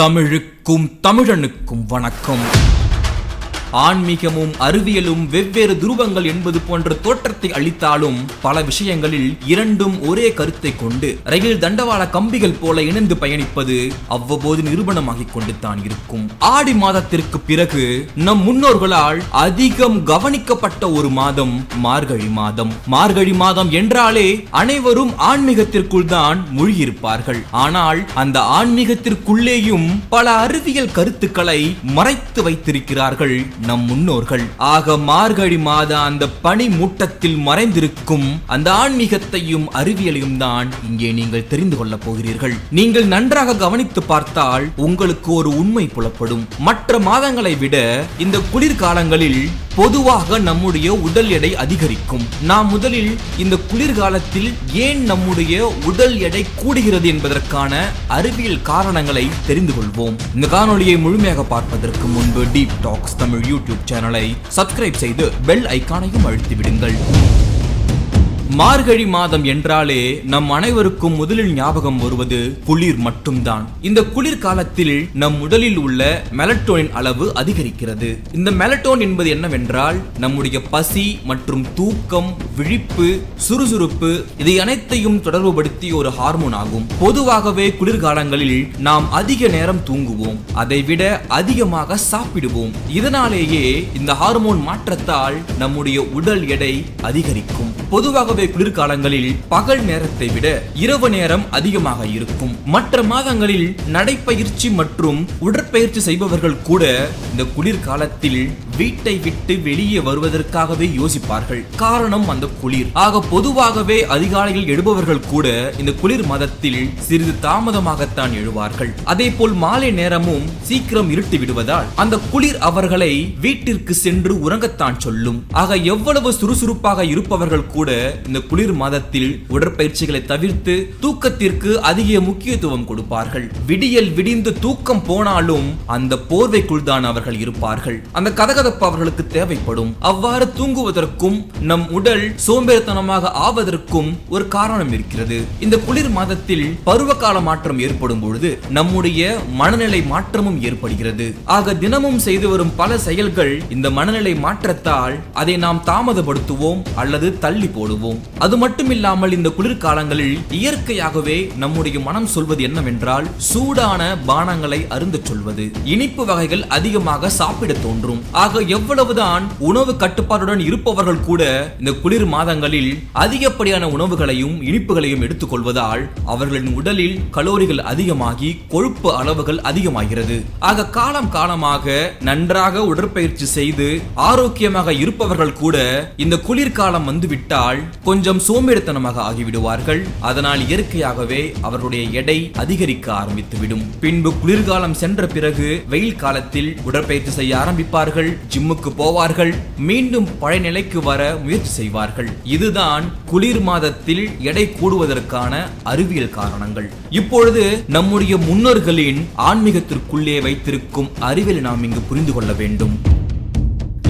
தமிழுக்கும் தமிழனுக்கும் வணக்கம். ஆன்மீகமும் அறிவியலும் வெவ்வேறு துருவங்கள் என்பது போன்ற தோற்றத்தை அளித்தாலும் பல விஷயங்களில் இரண்டும் ஒரே கருத்தை கொண்டு ரயில் தண்டவாள கம்பிகள் போல இணைந்து பயணிப்பது அவ்வப்போது நிரூபணமாகிக் கொண்டுதான் இருக்கும். ஆடி மாதத்திற்கு பிறகு நம் முன்னோர்களால் அதிகம் கவனிக்கப்பட்ட ஒரு மாதம் மார்கழி மாதம். மார்கழி மாதம் என்றாலே அனைவரும் ஆன்மீகத்திற்குள் தான் மூழ்கியிருப்பார்கள். ஆனால் அந்த ஆன்மீகத்திற்குள்ளேயும் பல அறிவியல் கருத்துக்களை மறைத்து வைத்திருக்கிறார்கள் நம் முன்னோர்கள். ஆக மார்கழி மாத அந்த பனி மூட்டத்தில் மறைந்திருக்கும் அந்த ஆன்மீகத்தையும் அறிவியலையும் தான் இங்கே நீங்கள் தெரிந்து கொள்ளப் போகிறீர்கள். நீங்கள் நன்றாக கவனித்து பார்த்தால் உங்களுக்கு ஒரு உண்மை புலப்படும். மற்ற மாதங்களை விட இந்த குளிர்காலங்களில் பொதுவாக நம்முடைய உடல் எடை அதிகரிக்கும். நாம் முதலில் இந்த குளிர்காலத்தில் ஏன் நம்முடைய உடல் எடை கூடுகிறது என்பதற்கான அறிவியல் காரணங்களை தெரிந்து கொள்வோம். இந்த காணொலியை முழுமையாக பார்ப்பதற்கு முன்பு டீப் டாக்ஸ் தமிழ் யூடியூப் சேனலை சப்ஸ்கிரைப் செய்து பெல் ஐக்கானையும் அழுத்தி விடுங்கள் மார்கழி மாதம் என்றாலே நம் அனைவருக்கும் முதலில் ஞாபகம் வருவது குளிர் மட்டும்தான். இந்த குளிர் காலத்தில் நம் உடலில் உள்ள மெலட்டோனின் அளவு அதிகரிக்கிறது. இந்த மெலட்டோன் என்பது என்னவென்றால் நம்முடைய பசி மற்றும் தூக்கம் விழிப்பு சுறுசுறுப்பு இதை அனைத்தையும் தொடர்புபடுத்திய ஒரு ஹார்மோன் ஆகும். பொதுவாகவே குளிர்காலங்களில் நாம் அதிக நேரம் தூங்குவோம். அதைவிட அதிகமாக சாப்பிடுவோம். இதனாலேயே இந்த ஹார்மோன் மாற்றத்தால் நம்முடைய உடல் எடை அதிகரிக்கும். பொதுவாக பொதுவாகவே குளிர்காலங்களில் பகல் நேரத்தை விட இரவு நேரம் அதிகமாக இருக்கும். மற்ற மாதங்களில் நடைப்பயிற்சி மற்றும் உடற்பயிற்சி செய்பவர்கள் கூட இந்த குளிர்காலத்தில் வீட்டை விட்டு வெளியே வருவதற்காகவே யோசிப்பார்கள். காரணம் அந்த குளிர். ஆக பொதுவாகவே அதிகாலையில் எழுபவர்கள் கூட இந்த குளிர் மாதத்தில் சிறிது தாமதமாகத்தான் எழுவார்கள். அதே போல் மாலை நேரமும் சீக்கிரம் இருட்டி விடுவதால் அந்த குளிர் அவர்களை வீட்டிற்கு சென்று உறங்கத்தான் சொல்லும். ஆக எவ்வளவு சுறுசுறுப்பாக இருப்பவர்கள் கூட இந்த குளிர் மாதத்தில் உடற்பயிற்சிகளை தவிர்த்து தூக்கத்திற்கு அதிக முக்கியத்துவம் கொடுப்பார்கள். விடியல் விடிந்து தூக்கம் போனாலும் அந்த போர்வைக்குள் தான் அவர்கள் இருப்பார்கள். அந்த கதகதப்பு அவர்களுக்கு தேவைப்படும். அவ்வாறு தூங்குவதற்கும் நம் உடல் சோம்பேறித்தனமாக ஆவதற்கும் ஒரு காரணம் இருக்கிறது. இந்த குளிர் மாதத்தில் பருவகால மாற்றம் ஏற்படும் பொழுது நம்முடைய மனநிலை மாற்றமும் ஏற்படுகிறது. ஆக தினமும் செய்து வரும் பல செயல்கள் இந்த மனநிலை மாற்றத்தால் அதை நாம் தாமதப்படுத்துவோம் அல்லது தள்ளி போடுவோம். அது மட்டுமில்லாமல் இந்த குளிர்காலங்களில் இயற்கையாகவே நம்முடைய மனம் சொல்வது என்னவென்றால் சூடான பானங்களை அருந்தச் சொல்வது. இனிப்பு வகைகள் அதிகமாக சாப்பிட தோன்றும். ஆக எவ்வளவுதான் உணவு கட்டுப்பாட்டுடன் இருப்பவர்கள் கூட இந்த குளிர் மாதங்களில் அதிகப்படியான உணவுகளையும் இனிப்புகளையும் எடுத்துக்கொள்வதால் அவர்களின் உடலில் கலோரிகள் அதிகமாகி கொழுப்பு அளவுகள் அதிகமாகிறது. ஆக காலம் காலமாக நன்றாக உடற்பயிற்சி செய்து ஆரோக்கியமாக இருப்பவர்கள் கூட இந்த குளிர்காலம் வந்துவிட்டால் கொஞ்சம் சோம்பேறித்தனமாக ஆகிவிடுவார்கள். அதனால் இயற்கையாகவே அவருடைய எடை அதிகரிக்க ஆரம்பித்துவிடும். பின்பு குளிர்காலம் சென்ற பிறகு வெயில் காலத்தில் உடற்பயிற்சி செய்ய ஆரம்பிப்பார்கள் ஜிம்முக்கு போவார்கள் மீண்டும் பழைய நிலைக்கு வர முயற்சி செய்வார்கள். இதுதான் குளிர் மாதத்தில் எடை கூடுவதற்கான அறிவியல் காரணங்கள். இப்பொழுது நம்முடைய முன்னோர்களின் ஆன்மீகத்திற்குள்ளே வைத்திருக்கும் அறிவியலை நாம் இங்கு புரிந்து கொள்ள வேண்டும்.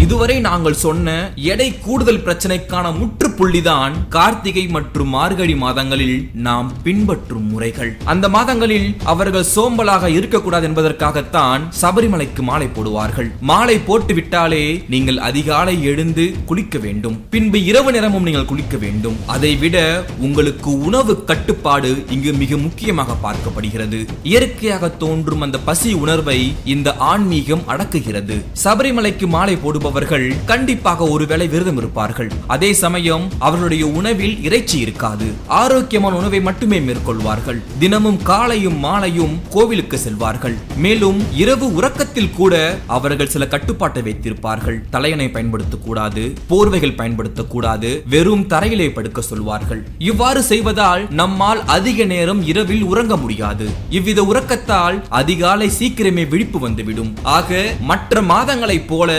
இதுவரை நாங்கள் சொன்ன எடை கூடுதல் பிரச்சனைக்கான முற்றுப்புள்ளிதான் கார்த்திகை மற்றும் மார்கழி மாதங்களில் நாம் பின்பற்றும் முறைகள். அந்த மாதங்களில் அவர்கள் சோம்பலாக இருக்கக்கூடாது என்பதற்காகத்தான் சபரிமலைக்கு மாலை போடுவார்கள். மாலை போட்டு விட்டாலே நீங்கள் அதிகாலை எழுந்து குளிக்க வேண்டும். பின்பு இரவு நேரமும் நீங்கள் குளிக்க வேண்டும். அதை விட உங்களுக்கு உணவு கட்டுப்பாடு இங்கு மிக முக்கியமாக பார்க்கப்படுகிறது. இயற்கையாக தோன்றும் அந்த பசி உணர்வை இந்த ஆன்மீகம் அடக்குகிறது. சபரிமலைக்கு மாலை போடுபவர்கள் கண்டிப்பாக ஒருவேளை விரதம் இருப்பார்கள் அதே சமயம் அவர்களுடைய உணவில் இறைச்சி இருக்காது. ஆரோக்கியமான உணவை மட்டுமே மேற்கொள்வார்கள். தினமும் காலையும் மாலையும் கோவிலுக்கு செல்வார்கள். மேலும் இரவு உறக்கத்தில் கூட அவர்கள் சில கட்டுப்பாட்டை வைத்திருப்பார்கள். தலையணை பயன்படுத்தக்கூடாது போர்வைகள் பயன்படுத்தக்கூடாது வெறும் தரையிலே படுக்க சொல்வார்கள். இவ்வாறு செய்வதால் நம்மால் அதிக நேரம் இரவில் உறங்க முடியாது. இவ்வித உறக்கத்தால் அதிகாலை சீக்கிரமே விழிப்பு வந்துவிடும். ஆக மற்ற மாதங்களைப் போல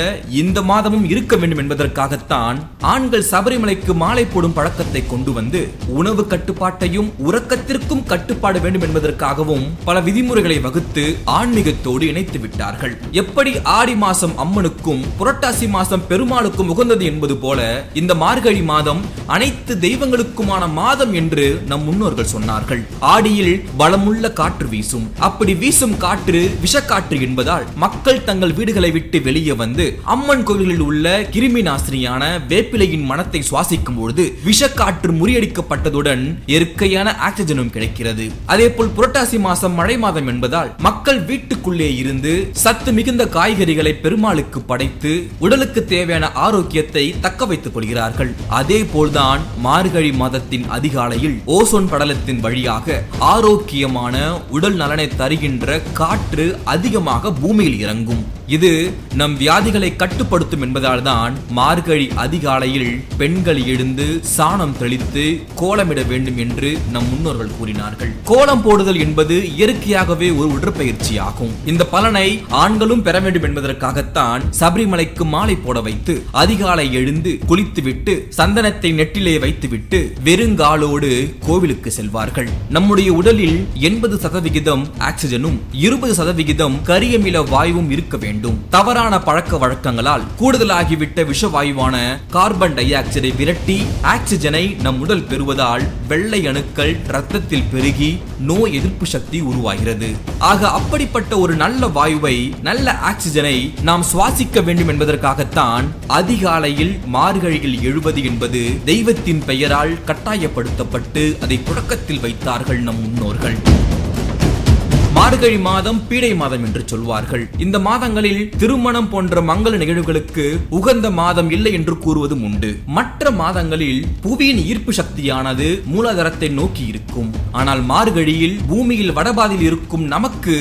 இந்த இந்த மாதமும் இருக்க வேண்டும் என்பதற்காகத்தான் ஆண்கள் சபரிமலைக்கு மாலை போடும் பழக்கத்தை கொண்டு வந்து உணவு கட்டுப்பாட்டையும் உறக்கத்திற்கும் கட்டுப்பாடு வேண்டும் என்பதற்காகவும் பல விதிமுறைகளை வகுத்து ஆன்மீகத்தோடு இணைத்து விட்டார்கள். எப்படி ஆடி மாசம் அம்மனுக்கும் புரட்டாசி மாசம் பெருமாளுக்கும் உகந்தது என்பது போல இந்த மார்கழி மாதம் அனைத்து தெய்வங்களுக்குமான மாதம் என்று நம் முன்னோர்கள் சொன்னார்கள். ஆடியில் பலமுள்ள காற்று வீசும். அப்படி வீசும் காற்று விஷக்காற்று என்பதால் மக்கள் தங்கள் வீடுகளை விட்டு வெளியே வந்து அம்மன் கோவில்களில் உள்ள கிருமி நாசினியான வேப்பிலையின் மனத்தை சுவாசிக்கும் பொழுது விஷக்காற்று முறியடிக்கப்பட்டதுடன் இயற்கையான ஆக்சிஜனும் கிடைக்கிறது. அதே போல் புரட்டாசி மாசம் மழை மாதம் என்பதால் மக்கள் வீட்டுக்குள்ளே இருந்து சத்து மிகுந்த காய்கறிகளை பெருமாளுக்கு படைத்து உடலுக்கு தேவையான ஆரோக்கியத்தை தக்க வைத்துக் கொள்கிறார்கள். அதே போல்தான் மார்கழி மாதத்தின் அதிகாலையில் ஓசோன் படலத்தின் வழியாக ஆரோக்கியமான உடல் நலனை தருகின்ற காற்று அதிகமாக பூமியில் இறங்கும். இது நம் வியாதிகளை கட்டுப்படுத்த கட்டுப்படுத்தும் என்பதால் தான் மார்கழி அதிகாலையில் பெண்கள் எழுந்து சாணம் தெளித்து கோலமிட வேண்டும் என்று நம் முன்னோர்கள் கூறினார்கள். கோலம் போடுதல் என்பது இயற்கையாகவே ஒரு உடற்பயிற்சியாகும். இந்த பலனை ஆண்களும் பெற வேண்டும் என்பதற்காகத்தான் சபரிமலைக்கு மாலை போட வைத்து அதிகாலை எழுந்து குளித்துவிட்டு சந்தனத்தை நெட்டிலே வைத்துவிட்டு வெறுங்காலோடு கோவிலுக்கு செல்வார்கள். நம்முடைய உடலில் எண்பது சதவிகிதம் ஆக்சிஜனும் இருபது சதவிகிதம் கரியமில வாயுவும் இருக்க வேண்டும். தவறான பழக்க வழக்கங்களால் கூடுதலாகிவிட்ட விஷவாயுவான கார்பன் டை ஆக்சைடை விரட்டி ஆக்சிஜனை நம் உடல் பெறுவதால் வெள்ளை அணுக்கள் ரத்தத்தில் பெருகி நோய் எதிர்ப்பு சக்தி உருவாகிறது. ஆக அப்படிப்பட்ட ஒரு நல்ல வாயுவை நல்ல ஆக்சிஜனை நாம் சுவாசிக்க வேண்டும் என்பதற்காகத்தான் அதிகாலையில் மார்கழியில் எழுவது என்பது தெய்வத்தின் பெயரால் கட்டாயப்படுத்தப்பட்டு அதை புழக்கத்தில் வைத்தார்கள் நம் முன்னோர்கள். மார்கழி மாதம் பீடை மாதம் என்று சொல்வார்கள். இந்த மாதங்களில் திருமணம் போன்ற மங்கள நிகழ்வுகளுக்கு உகந்த மாதம் இல்லை என்று கூறுவதும் உண்டு. மற்ற மாதங்களில் புவியின் ஈர்ப்பு சக்தியானது மூலாதாரத்தை நோக்கி இருக்கும். ஆனால் மார்கழியில் பூமியில் வடபாதில் இருக்கும் நமக்கு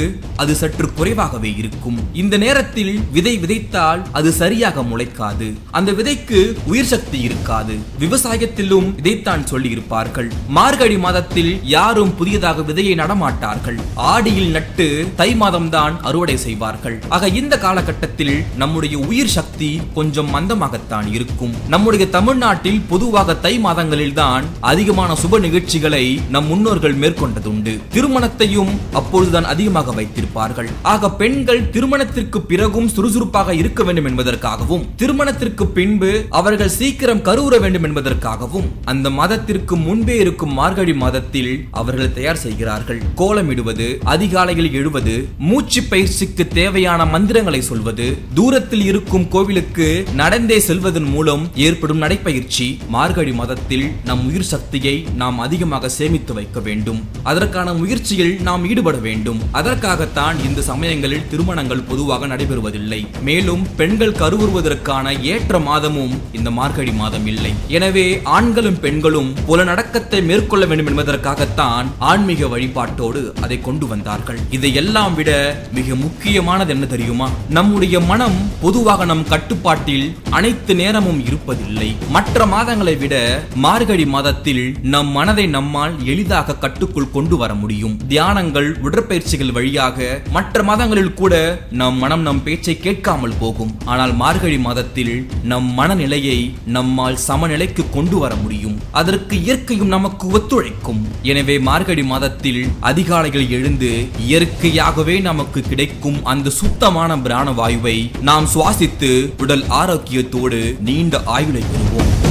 அது சற்று குறைவாகவே இருக்கும். இந்த நேரத்தில் விதை விதைத்தால் அது சரியாக முளைக்காது. அந்த விதைக்கு உயிர் சக்தி இருக்காது. விவசாயத்திலும் இதைத்தான் சொல்லி இருப்பார்கள் மார்கழி மாதத்தில் யாரும் புதியதாக விதையை நடமாட்டார்கள் ஆடியில் நட்டு தை மாதம்தான் அறுவடை செய்வார்கள். ஆக இந்த காலகட்டத்தில் நம்முடைய உயிர் சக்தி கொஞ்சம் மந்தமாகத்தான் இருக்கும். நம்முடைய தமிழ்நாட்டில் பொதுவாக தை மாதங்களில் தான் அதிகமான சுப நிகழ்ச்சிகளை நம் முன்னோர்கள் மேற்கொண்டதுண்டு. திருமணத்தையும் அப்பொழுதுதான் அதிகமாக வைத்திருப்பார்கள். ஆக பெண்கள் திருமணத்திற்கு பிறகும் சுறுசுறுப்பாக இருக்க வேண்டும் என்பதற்காகவும் திருமணத்திற்கு பின்பு அவர்கள் சீக்கிரம் கருவுற வேண்டும் என்பதற்காகவும் அந்த மாதத்திற்கு முன்பே இருக்கும் மார்கழி மாதத்தில் அவர்கள் தயார் செய்கிறார்கள். கோலமிடுவது அதிக அதிகாலையில் எழுவது மூச்சு பயிற்சிக்கு தேவையான மந்திரங்களை சொல்வது தூரத்தில் இருக்கும் கோவிலுக்கு நடந்தே செல்வதன் மூலம் ஏற்படும் நடைப்பயிற்சி மார்கழி மாதத்தில் நம் உயிர் சக்தியை நாம் அதிகமாக சேமித்து வைக்க வேண்டும். அதற்கான முயற்சியில் நாம் ஈடுபட வேண்டும். அதற்காகத்தான் இந்த சமயங்களில் திருமணங்கள் பொதுவாக நடைபெறுவதில்லை. மேலும் பெண்கள் கருவுறுவதற்கான ஏற்ற மாதமும் இந்த மார்கழி மாதம் இல்லை. எனவே ஆண்களும் பெண்களும் புலநடக்கத்தை மேற்கொள்ள வேண்டும் என்பதற்காகத்தான் ஆன்மீக வழிபாட்டோடு அதை கொண்டு வந்தார்கள். இதையெல்லாம் விட மிக முக்கியமானது என்ன தெரியுமா? நம்முடைய மனம் பொதுவாக நம் கட்டுப்பாட்டில் அனைத்து நேரமும் இருப்பதில்லை. மற்ற மாதங்களை விட மார்கழி மாதத்தில் நம் மனதை நம்மால் எளிதாக கட்டுக்குள் கொண்டு வர முடியும். தியானங்கள் உடற்பயிற்சிகள் வழியாக மற்ற மாதங்களில் கூட நம் மனம் நம் பேச்சை கேட்காமல் போகும். ஆனால் மார்கழி மாதத்தில் நம் மனநிலையை நம்மால் சமநிலைக்கு கொண்டு வர முடியும். அதற்கு இயற்கையும் நமக்கு ஒத்துழைக்கும். எனவே மார்கழி மாதத்தில் அதிகாலையில் எழுந்து இயற்கையாகவே நமக்கு கிடைக்கும் அந்த சுத்தமான பிராண வாயுவை நாம் சுவாசித்து உடல் ஆரோக்கியத்தோடு நீண்ட ஆயுளை பெறுவோம்.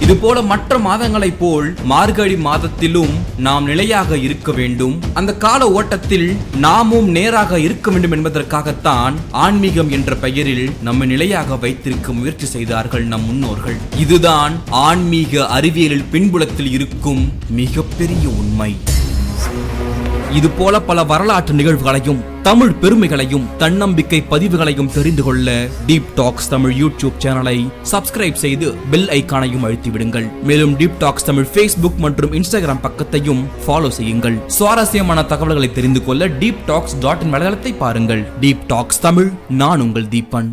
இதுபோல மற்ற மாதங்களைப் போல் மார்கழி மாதத்திலும் நாம் நிலையாக இருக்க வேண்டும். அந்த கால ஓட்டத்தில் நாமும் நேராக இருக்க வேண்டும் என்பதற்காகத்தான் ஆன்மீகம் என்ற பெயரில் நம்மை நிலையாக வைத்திருக்க முயற்சி செய்தார்கள் நம் முன்னோர்கள். இதுதான் ஆன்மீக அறிவியலில் பின்புலத்தில் இருக்கும் மிகப்பெரிய உண்மை. இது போல பல வரலாற்று நிகழ்வுகளையும் தமிழ் பெருமைகளையும் தன்னம்பிக்கை பதிவுகளையும் தெரிந்து கொள்ள டீப் டாக்ஸ் தமிழ் யூடியூப் சேனலை சப்ஸ்கிரைப் செய்து பெல் ஐக்கானையும் அழுத்தி விடுங்கள் மேலும் டீப் டாக்ஸ் தமிழ் ஃபேஸ்புக் மற்றும் இன்ஸ்டாகிராம் பக்கத்தையும் ஃபாலோ செய்யுங்கள். சுவாரஸ்யமான தகவல்களை தெரிந்து கொள்ள டீப் டாக்ஸ் டாட் இன் வலைதளத்தை பாருங்கள். டீப் டாக்ஸ் தமிழ் நான் உங்கள் தீபன்.